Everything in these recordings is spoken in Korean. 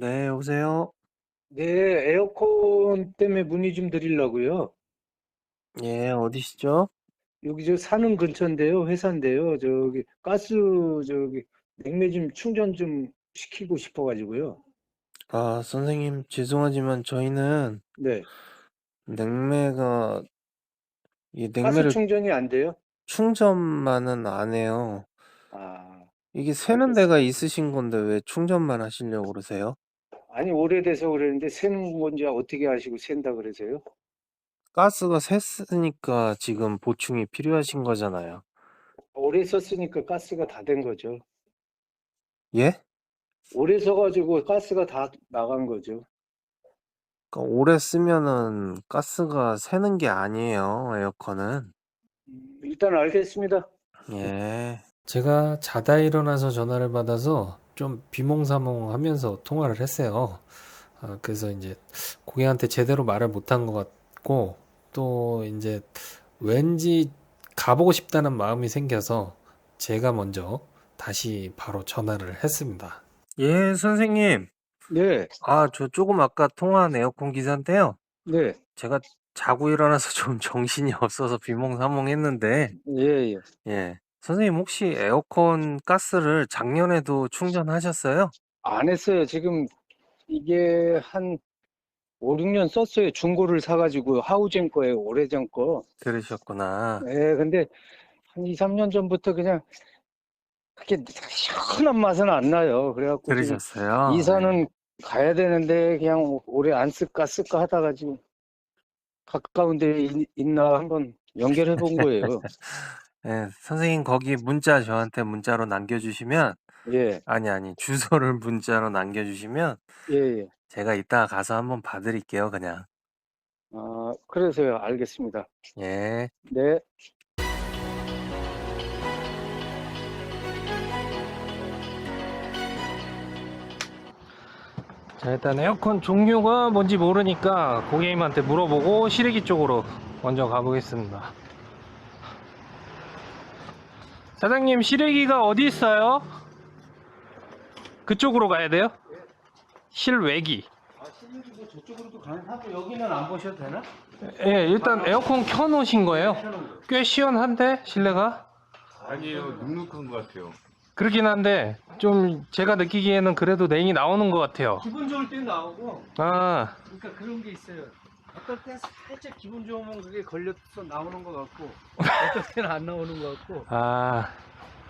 네, 여보세요? 네, 에어컨 때문에 문의 좀 드리려고요. 예, 어디시죠? 여기 저 사는 근처인데요, 회사인데요. 저기 가스 저기 냉매 좀 충전 좀 시키고 싶어 가지고요. 아, 선생님, 죄송하지만 저희는 네, 냉매가, 이 가스 냉매를 충전이 안 돼요? 충전만은 안 해요. 아, 이게 새는 데가 있으신 건데 왜 충전만 하시려고 그러세요? 아니 오래돼서 그랬는데 새는 건지 어떻게 아시고 샌다 그러세요? 가스가 샜으니까 지금 보충이 필요하신 거잖아요. 오래 썼으니까 가스가 다 된 거죠. 예? 오래 써가지고 가스가 다 나간 거죠. 그러니까 오래 쓰면은 가스가 새는 게 아니에요, 에어컨은. 음, 일단 알겠습니다. 예. 제가 자다 일어나서 전화를 받아서 좀 비몽사몽 하면서 통화를 했어요. 아, 그래서 이제 고객한테 제대로 말을 못한 것 같고 또 이제 왠지 가보고 싶다는 마음이 생겨서 제가 먼저 다시 바로 전화를 했습니다. 예, 선생님. 네, 아, 저 조금 아까 통화한 에어컨 기사인데요. 네, 제가 자고 일어나서 좀 정신이 없어서 비몽사몽했는데, 예, 예. 예. 선생님 혹시 에어컨 가스를 작년에도 충전하셨어요? 안 했어요. 지금 이게 한 5, 6년 썼어요. 중고를 사 가지고 하우젠 거예요. 오래전 거. 들으셨구나. 예, 근데 한 2, 3년 전부터 그냥 그렇게 시원한 맛은 안 나요. 그래 갖고 지금 들으셨어요? 이사는 가야 되는데 그냥 올해 안 쓸까 쓸까 하다가 지금 가까운 데에 있- 있나 한번 연결해 본 거예요. 네. 예, 선생님 거기 문자 저한테 문자로 남겨주시면, 예, 아니, 아니, 주소를 문자로 남겨주시면, 예, 예. 제가 이따가 가서 한번 봐 드릴게요, 그냥. 아, 그래서요. 알겠습니다. 예. 네. 자, 일단 에어컨 종류가 뭔지 모르니까 고객님한테 물어보고 시래기 쪽으로 먼저 가보겠습니다. 사장님, 시래기가 어디 있어요? 그쪽으로 가야 돼요? 실외기. 아, 실내기 뭐 저쪽으로도 가능하고 여기는 안 보셔도 되나? 예, 일단 에어컨 켜놓으신 거예요. 꽤 시원한데, 실내가? 아니에요. 눅눅한 것 같아요. 그렇긴 한데, 좀 제가 느끼기에는 그래도 냉이 나오는 것 같아요. 기분 좋을 때 나오고 아, 그러니까 그런 게 있어요. 어떨 때 살짝 기분 좋으면 그게 걸려서 나오는 것 같고 어떨 때는 안 나오는 것 같고 아,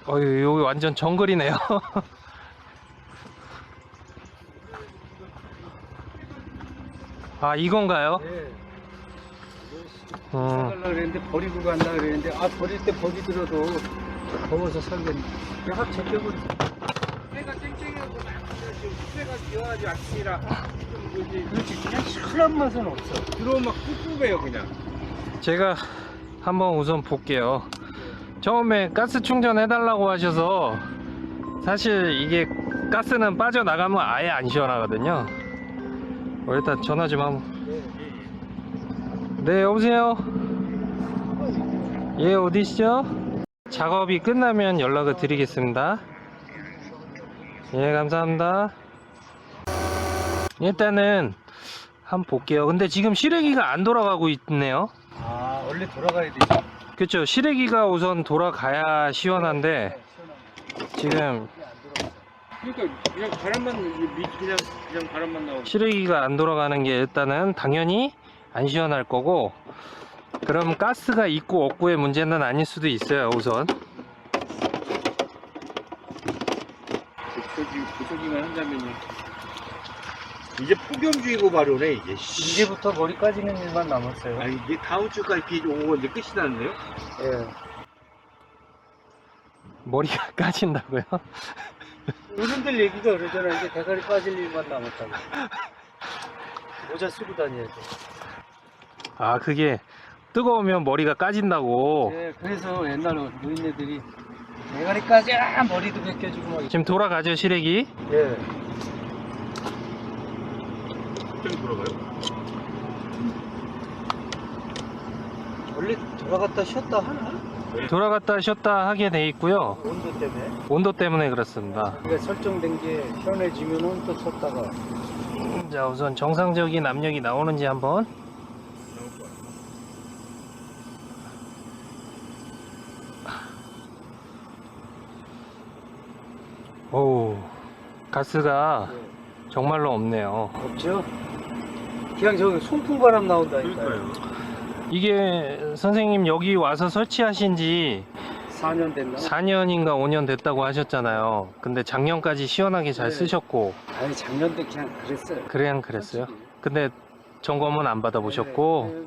어, 여기 완전 정글이네요. 아, 이건가요? 예. 음, 사갈라 그랬는데 버리고 간다 그랬는데 아 버릴 때 버리더라도 더워서 살겠네. 확 제껴버리. 해가 쨍쨍하고 막 지금 해가 기와가지고 아침이라 좀 뭐지 그렇지 그냥 시원한 맛은 없어. 들어오면 막 꿉꿉해요, 그냥. 제가 한번 우선 볼게요. 처음에 가스 충전해 달라고 하셔서 사실 이게 가스는 빠져나가면 아예 안 시원하거든요. 어, 일단 전화 좀 한번. 네, 여보세요? 예, 어디시죠? 작업이 끝나면 연락을 드리겠습니다. 예, 감사합니다. 일단은 한번 볼게요. 근데 지금 실외기가 안 돌아가고 있네요. 아 원래 돌아가야 되죠. 그렇죠. 실외기가 우선 돌아가야 시원한데 지금 그러니까 그냥 바람만 미 그냥 그냥 바람만 나오고. 실외기가 안 돌아가는 게 일단은 당연히 안 시원할 거고 그럼 가스가 있고 없고의 문제는 아닐 수도 있어요. 우선 고소기 고소기만 한다면요. 이제 폭염주의보 발효네 이제. 씨. 이제부터 머리 까지는 일만 남았어요. 아 이게 다음 주까지 비 오고 이제 끝이 나는데요? 예. 머리가 까진다고요? 어른들 얘기가 그러잖아. 이제 대가리 빠질 일만 남았다고. 모자 쓰고 다녀야 돼. 아 그게 뜨거우면 머리가 까진다고 예, 그래서 옛날 노인네들이 대가리까지 아, 머리도 벗겨주고 막. 지금 돌아가죠 실외기 예. 좀 돌아가요? 원래 돌아갔다 쉬었다 하나? 돌아갔다 쉬었다 하게 돼 있고요. 온도 때문에. 온도 때문에 그렇습니다. 이게 설정된 게 시원해지면은 또 섰다가 자, 우선 정상적인 압력이 나오는지 한번. 오, 가스가 정말로 없네요. 없죠? 그냥 저기 송풍바람 나온다니까요. 이게 선생님 여기 와서 설치하신 지 4년 됐나? 4년인가 5년 됐다고 하셨잖아요. 근데 작년까지 시원하게 잘 네. 쓰셨고, 아니 작년 때 그냥 그랬어요. 그냥 그랬어요. 솔직히. 근데 점검은 안 받아보셨고, 네, 네.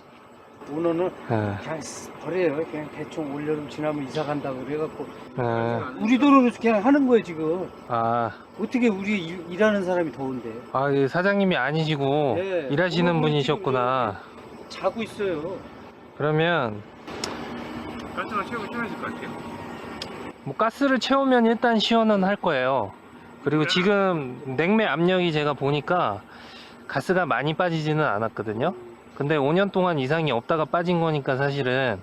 오너는 예, 그냥 버려요. 그냥 대충 올여름 지나면 이사 간다고 그래갖고 예. 우리 돈으로 그냥 하는 거예요 지금. 아, 어떻게 우리 일, 일하는 사람이 더운데 아, 이 사장님이 아니시고 네. 일하시는 오늘 분이셨구나. 자고 있어요. 그러면 가스가 최고 시원해질 것 같아요. 뭐 가스를 채우면 일단 시원은 할 거예요. 그리고 지금 냉매 압력이 제가 보니까 가스가 많이 빠지지는 않았거든요. 근데 5년 동안 이상이 없다가 빠진 거니까 사실은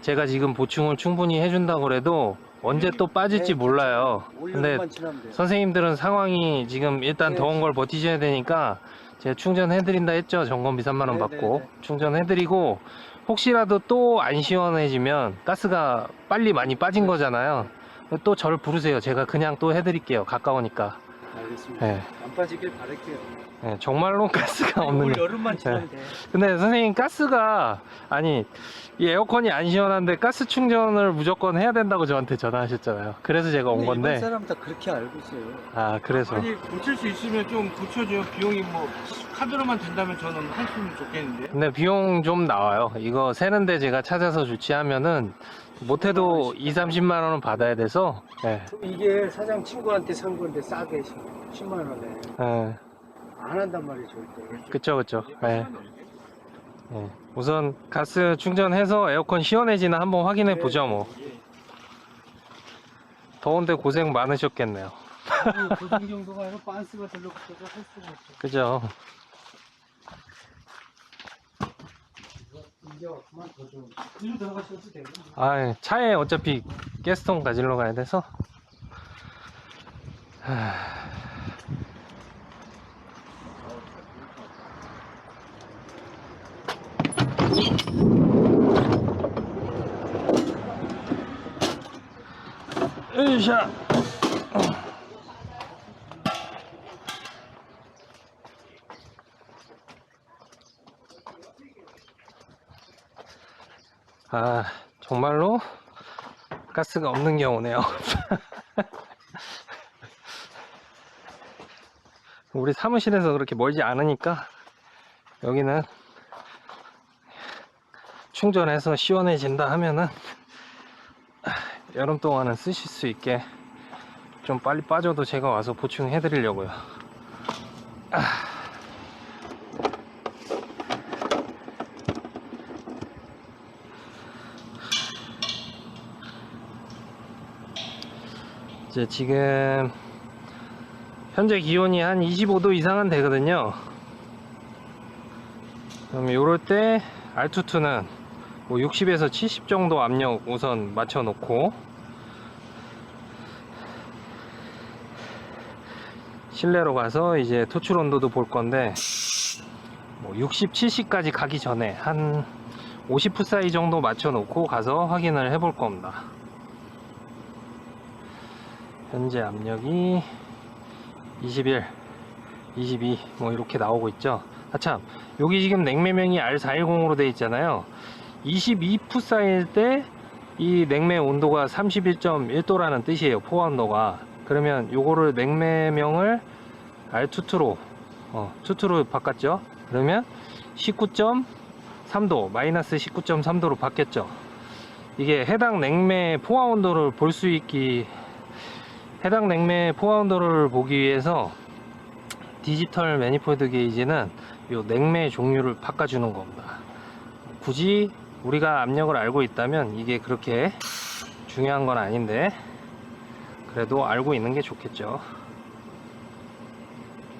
제가 지금 보충을 충분히 해준다고 그래도 언제 또 빠질지 네, 몰라요. 근데 올여름만 지나면 돼요. 선생님들은 상황이 지금 일단 네. 더운 걸 버티셔야 되니까 제가 충전해드린다 했죠. 점검비 3만원 네, 받고 네, 네. 충전해드리고 혹시라도 또 안 시원해지면 가스가 빨리 많이 빠진 거잖아요. 또 저를 부르세요. 제가 그냥 또 해드릴게요. 가까우니까. 알겠습니다. 네. 안 빠지길 바랄게요. 네, 정말로 가스가 없는 올 거. 여름만 지나면 돼. 근데 선생님 가스가 아니 이 에어컨이 안 시원한데 가스 충전을 무조건 해야 된다고 저한테 전화하셨잖아요. 그래서 제가 온 근데 일반 건데 사람 다 그렇게 알고 있어요. 아 그래서 아니 고칠 수 있으면 좀 고쳐줘요. 비용이 뭐 카드로만 된다면 저는 했으면 좋겠는데. 근데 비용 좀 나와요. 이거 세는데 제가 찾아서 주치하면은 못해도 2, 30만 원은 받아야 돼서 예. 이게 사장 친구한테 산 건데 싸게 10만 원에 예. 안 한단 말이에요 절대. 그쵸 그쵸 예. 예. 우선 가스 충전해서 에어컨 시원해지나 한번 확인해 보죠 뭐 더운데 고생 많으셨겠네요 고정 정도가 아니라 반스가 들러붙어서 할 수가 없어. 그죠 되고. 아 차에 어차피 가스통 가지러 가야 돼서. 하... 으쌰 아 정말로? 가스가 없는 경우네요. 우리 사무실에서 그렇게 멀지 않으니까 여기는 충전해서 시원해진다 하면은 아, 여름 동안은 쓰실 수 있게 좀 빨리 빠져도 제가 와서 보충해 드리려고요 이제 지금 현재 기온이 한 25도 이상은 되거든요. 그럼 요럴 때 R22는 뭐 60에서 70 정도 압력 우선 맞춰 놓고 실내로 가서 이제 토출 온도도 볼 건데 뭐 60, 70까지 가기 전에 한 50프 사이 정도 맞춰 놓고 가서 확인을 해 볼 겁니다. 현재 압력이 21, 22 뭐 이렇게 나오고 있죠. 아참 여기 지금 냉매명이 R410으로 되어 있잖아요. 22푸 사이일 때 이 냉매 온도가 31.1도라는 뜻이에요. 포화 온도가. 그러면 요거를 냉매명을 R22로 어, 22로 바꿨죠. 그러면 19.3도 마이너스 19.3도로 바뀌었죠. 이게 해당 냉매 포화 온도를 볼 수 있기 해당 냉매 포화 온도를 보기 위해서 디지털 매니폴드 게이지는 요 냉매 종류를 바꿔주는 겁니다. 굳이 우리가 압력을 알고 있다면 이게 그렇게 중요한 건 아닌데 그래도 알고 있는 게 좋겠죠.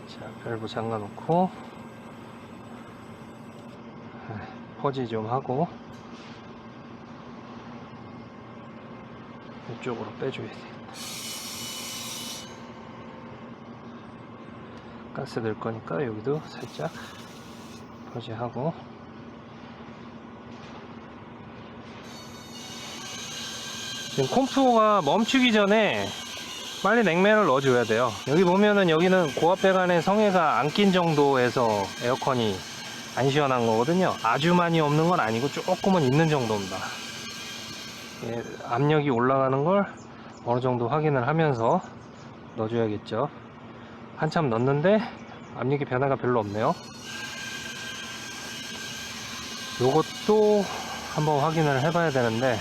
자, 밸브 잠가 놓고 퍼지 좀 하고 이쪽으로 빼줘야 돼. 가스 넣을 거니까 여기도 살짝 표시하고 지금 콤프가 멈추기 전에 빨리 냉매를 넣어줘야 돼요. 여기 보면은 여기는 고압 배관에 성에가 안 낀 정도에서 에어컨이 안 시원한 거거든요. 아주 많이 없는 건 아니고 조금은 있는 정도입니다. 예, 압력이 올라가는 걸 어느 정도 확인을 하면서 넣어줘야겠죠. 한참 넣었는데 압력의 변화가 별로 없네요. 요것도 한번 확인을 해봐야 되는데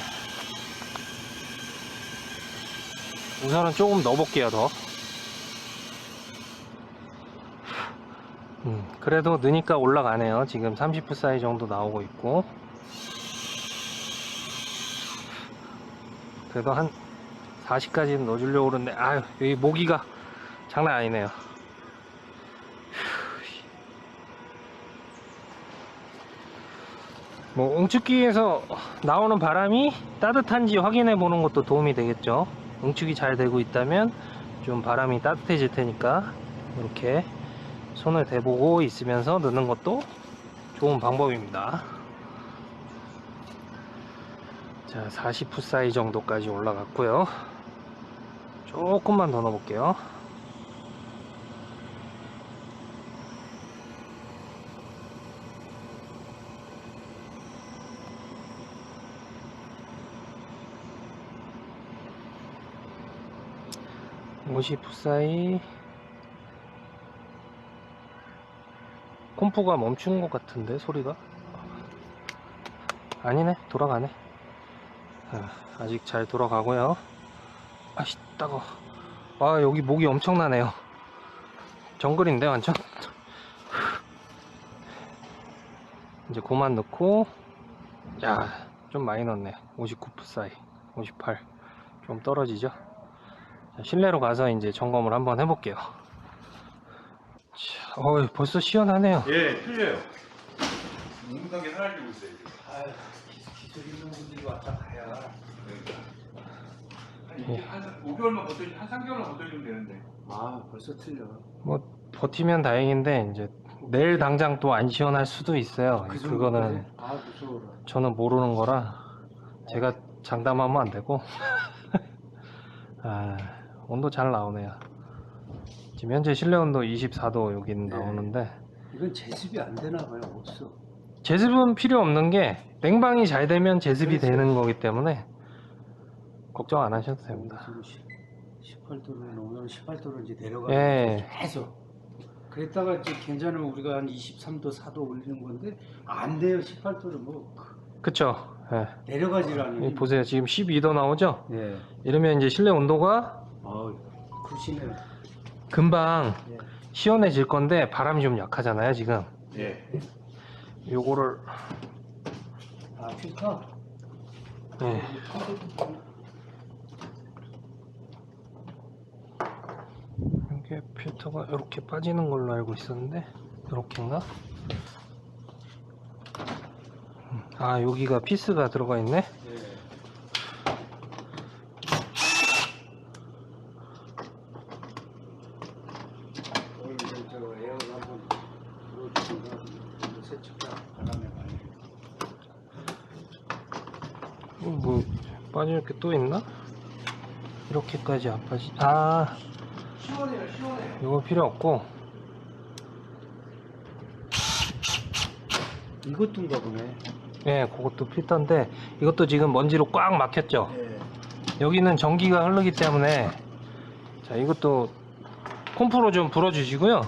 우선은 조금 넣어볼게요 더. 음, 그래도 느니까 올라가네요. 지금 30분 사이 정도 나오고 있고. 그래도 한 40까지는 넣어주려고 그러는데 아유 여기 모기가 장난 아니네요 뭐 응축기에서 나오는 바람이 따뜻한지 확인해 보는 것도 도움이 되겠죠. 응축이 잘 되고 있다면 좀 바람이 따뜻해질 테니까 이렇게 손을 대보고 있으면서 넣는 것도 좋은 방법입니다. 자 40풋 사이 정도까지 올라갔고요. 조금만 더 넣어 볼게요 풋사이 콤프가 멈춘 것 같은데 소리가? 아니네 돌아가네. 아, 아직 잘 돌아가고요. 아씨 따가워. 아 여기 목이 엄청나네요. 정글인데 완전? 이제 그만 넣고 야 좀 많이 넣네. 59풋 사이 58 좀 떨어지죠? 자, 실내로 가서 이제 점검을 한번 해볼게요. 자, 어이, 벌써 시원하네요. 예, 틀려요. 묵묵하게 사라지고 있어요. 아유, 기술 있는 분들이 왔다 가야. 한, 이게 한 5개월만 버텨주면, 한 3개월만 버텨주면 되는데. 아, 벌써 틀려. 뭐 버티면 다행인데 이제 내일 당장 또 안 시원할 수도 있어요. 그 그거는? 아, 무서워라. 저는 모르는 거라 제가 장담하면 안 되고. 아, 온도 잘 나오네요. 지금 현재 실내 온도 24도 여기는 네. 나오는데 이건 제습이 안 되나 봐요, 없어. 제습은 필요 없는 게 냉방이 잘 되면 제습이 그렇죠. 되는 거기 때문에 걱정 안 하셔도 됩니다. 지금 18도는 오늘 18도로 이제 내려가고 예. 계속. 그랬다가 이제 괜찮으면 우리가 한 23도, 4도 올리는 건데 안 돼요. 18도를 뭐 그쵸? 예. 내려가질 여기 않으니. 보세요. 지금 12도 나오죠? 예. 이러면 이제 실내 온도가 어, 굿이네요. 금방 예. 시원해질 건데 바람이 좀 약하잖아요, 지금. 예. 요거를 아, 필터? 예. 이게 필터가 이렇게 빠지는 걸로 알고 있었는데 이렇게인가? 음, 아 여기가 피스가 들어가 있네. 예. 오늘 이제 저 에어를 한번 불어주다가 세척가 바람에 많이. 어, 뭐 빠질 게또 있나? 이렇게까지 안 빠지. 아 시원해요, 시원해요. 이거 필요 없고 이것도인가 보네. 예 그것도 필터인데 이것도 지금 먼지로 꽉 막혔죠. 예. 여기는 전기가 흐르기 때문에 자 이것도 콤프로 좀 불어 주시고요.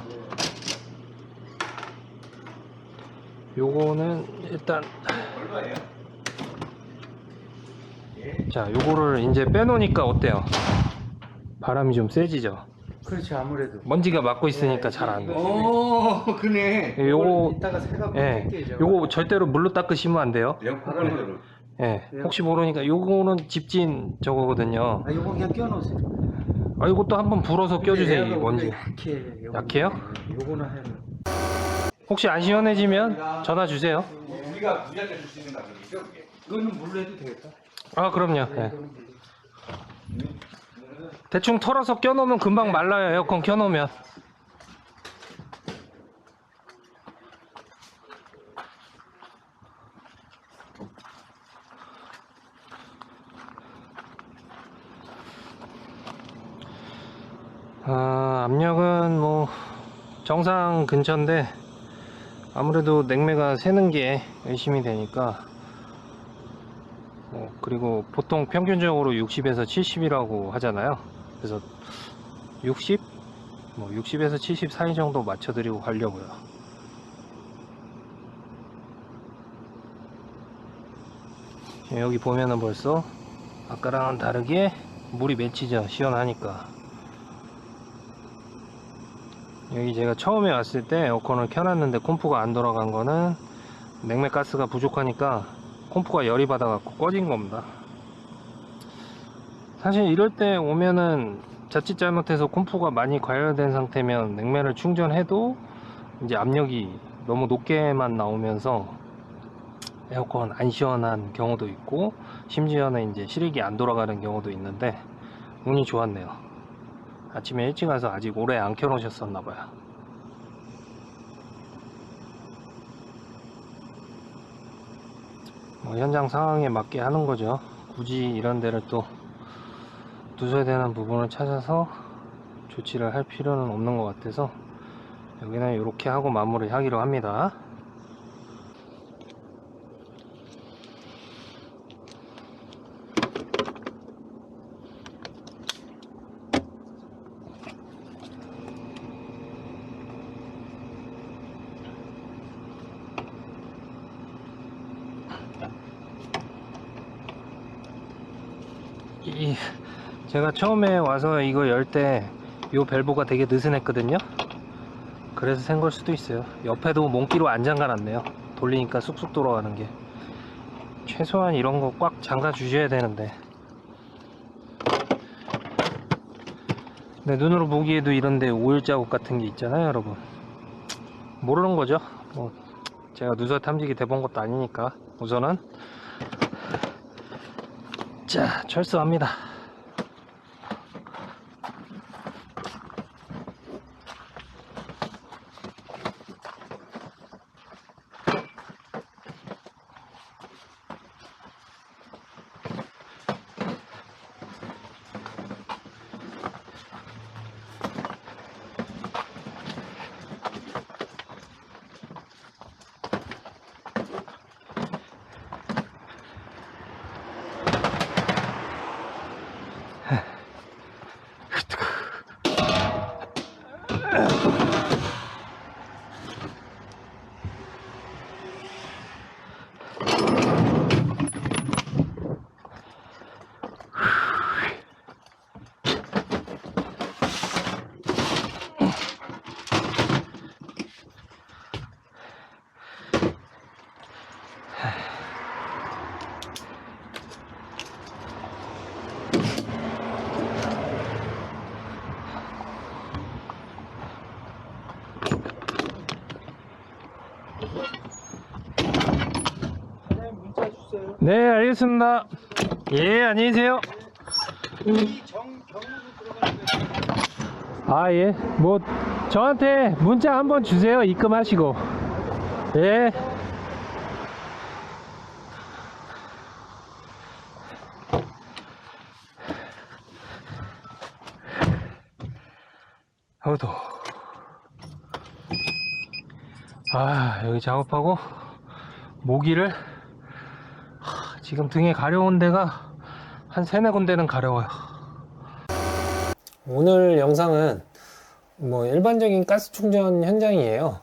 요거는 일단 얼마예요? 자 요거를 이제 빼놓으니까 어때요? 바람이 좀 세지죠. 그렇지 아무래도. 먼지가 막고 있으니까 잘 안 돼. 오, 그네. 요거 이따가 새가 예. 요거 절대로 물로 닦으시면 안 돼요. 에어컨으로. 예 혹시 모르니까 요거는 집진 저거거든요. 아 요거 그냥 껴놓으세요. 아 이것도 한번 불어서 껴주세요 이 먼지. 약해. 요거. 약해요? 예, 요거나 해요. 혹시 안 시원해지면 전화 주세요. 우리가 무리하게 줄수 있는 가격이죠, 그게? 이거는 물로 해도 되겠다. 아 그럼요. 네. 대충 털어서 껴놓으면 금방 말라요 에어컨 켜놓으면 아, 압력은 뭐 정상 근처인데 아무래도 냉매가 새는 게 열심히 되니까 뭐 그리고 보통 평균적으로 60에서 70이라고 하잖아요. 그래서 60? 뭐 60에서 70 사이 정도 맞춰드리고 가려고요. 지금 여기 보면은 벌써 아까랑은 다르게 물이 맺히죠 시원하니까. 여기 제가 처음에 왔을 때 에어컨을 켜놨는데 콤프가 안 돌아간 거는 냉매 가스가 부족하니까 콤프가 열이 받아갖고 꺼진 겁니다. 사실 이럴 때 오면은 자칫 잘못해서 콤프가 많이 과열된 상태면 냉매를 충전해도 이제 압력이 너무 높게만 나오면서 에어컨 안 시원한 경우도 있고 심지어는 이제 실익이 안 돌아가는 경우도 있는데 운이 좋았네요. 아침에 일찍 와서 아직 오래 안 켜놓으셨었나 봐요. 뭐 현장 상황에 맞게 하는 거죠. 굳이 이런 데를 또 누서야 되는 부분을 찾아서 조치를 할 필요는 없는 것 같아서 여기는 이렇게 하고 마무리 하기로 합니다. 이 제가 처음에 와서 이거 열 때 이 밸브가 되게 느슨했거든요. 그래서 센 걸 수도 있어요. 옆에도 몽기로 안 잠가놨네요. 돌리니까 쑥쑥 돌아가는 게. 최소한 이런 거 꽉 잠가 주셔야 되는데. 내 눈으로 보기에도 이런데 오일 자국 같은 게 있잖아요 여러분. 모르는 거죠? 뭐 제가 누설 탐지기 대본 것도 아니니까 우선은 자, 철수합니다. 네, 알겠습니다. 예, 안녕히 계세요. 아, 예. 뭐, 저한테 문자 한번 주세요. 입금하시고. 예. 더워. 아, 여기 작업하고, 모기를, 하, 지금 등에 가려운 데가 한 세네 군데는 가려워요. 오늘 영상은 뭐 일반적인 가스 충전 현장이에요.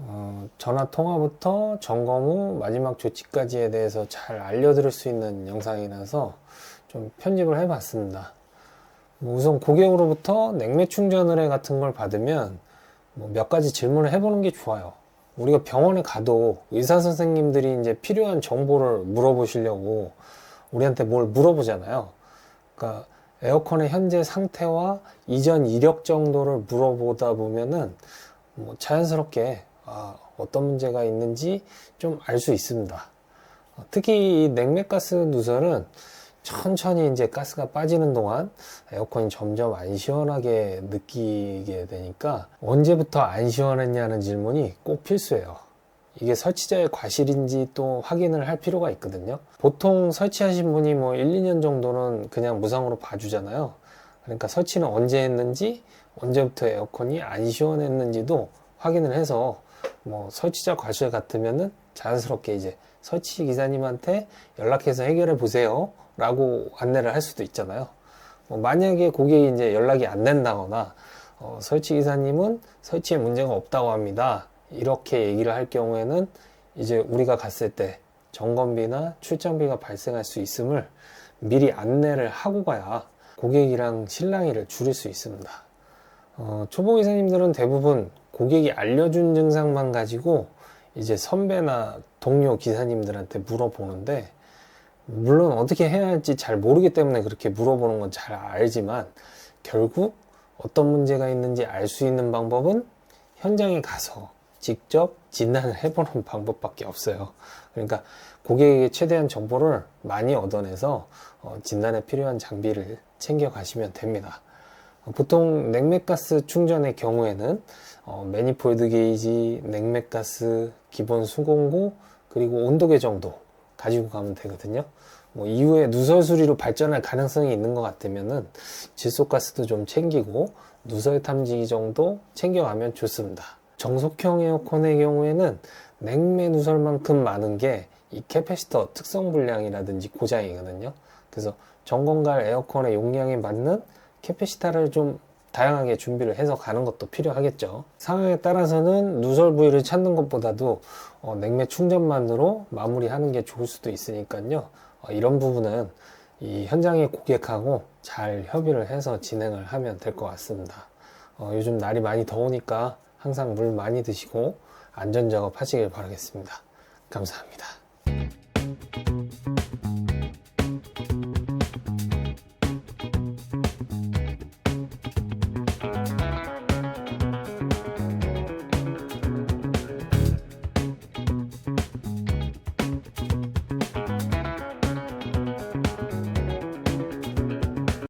어, 전화 통화부터 점검 후 마지막 조치까지에 대해서 잘 알려드릴 수 있는 영상이라서 좀 편집을 해봤습니다. 뭐 우선 고객으로부터 냉매 충전 의뢰 같은 걸 받으면 뭐 몇 가지 질문을 해보는 게 좋아요. 우리가 병원에 가도 의사 선생님들이 이제 필요한 정보를 물어보시려고 우리한테 뭘 물어보잖아요. 그러니까 에어컨의 현재 상태와 이전 이력 정도를 물어보다 보면은 뭐 자연스럽게 아, 어떤 문제가 있는지 좀 알 수 있습니다. 어, 특히 이 냉매가스 누설은 천천히 이제 가스가 빠지는 동안 에어컨이 점점 안 시원하게 느끼게 되니까 언제부터 안 시원했냐는 질문이 꼭 필수예요. 이게 설치자의 과실인지 또 확인을 할 필요가 있거든요. 보통 설치하신 분이 뭐 1, 2년 정도는 그냥 무상으로 봐주잖아요. 그러니까 설치는 언제 했는지, 언제부터 에어컨이 안 시원했는지도 확인을 해서 뭐 설치자 과실 같으면은 자연스럽게 이제 설치 기사님한테 연락해서 해결해 보세요. 라고 안내를 할 수도 있잖아요. 뭐 만약에 고객이 이제 연락이 안 된다거나 어, 설치 기사님은 설치에 문제가 없다고 합니다. 이렇게 얘기를 할 경우에는 이제 우리가 갔을 때 점검비나 출장비가 발생할 수 있음을 미리 안내를 하고 가야 고객이랑 실랑이를 줄일 수 있습니다. 어, 초보 기사님들은 대부분 고객이 알려준 증상만 가지고 이제 선배나 동료 기사님들한테 물어보는데 물론 어떻게 해야 할지 잘 모르기 때문에 그렇게 물어보는 건 잘 알지만 결국 어떤 문제가 있는지 알 수 있는 방법은 현장에 가서 직접 진단을 해보는 방법밖에 없어요. 그러니까 고객에게 최대한 정보를 많이 얻어내서 어, 진단에 필요한 장비를 챙겨 가시면 됩니다. 어, 보통 냉매가스 충전의 경우에는 어, 매니폴드 게이지, 냉매가스, 기본 수공구, 그리고 온도 계 정도 가지고 가면 되거든요. 뭐 이후에 누설 수리로 발전할 가능성이 있는 것 같으면은 질소가스도 좀 챙기고 누설 탐지기 정도 챙겨가면 좋습니다. 정속형 에어컨의 경우에는 냉매 누설만큼 많은 게 이 캐패시터 특성 불량이라든지 고장이거든요. 그래서 점검갈 에어컨의 용량에 맞는 캐패시터를 좀 다양하게 준비를 해서 가는 것도 필요하겠죠. 상황에 따라서는 누설 부위를 찾는 것보다도 어, 냉매 충전만으로 마무리하는 게 좋을 수도 있으니까요. 어, 이런 부분은 이 현장의 고객하고 잘 협의를 해서 진행을 하면 될 것 같습니다. 어, 요즘 날이 많이 더우니까 항상 물 많이 드시고 안전 작업 하시길 바라겠습니다. 감사합니다.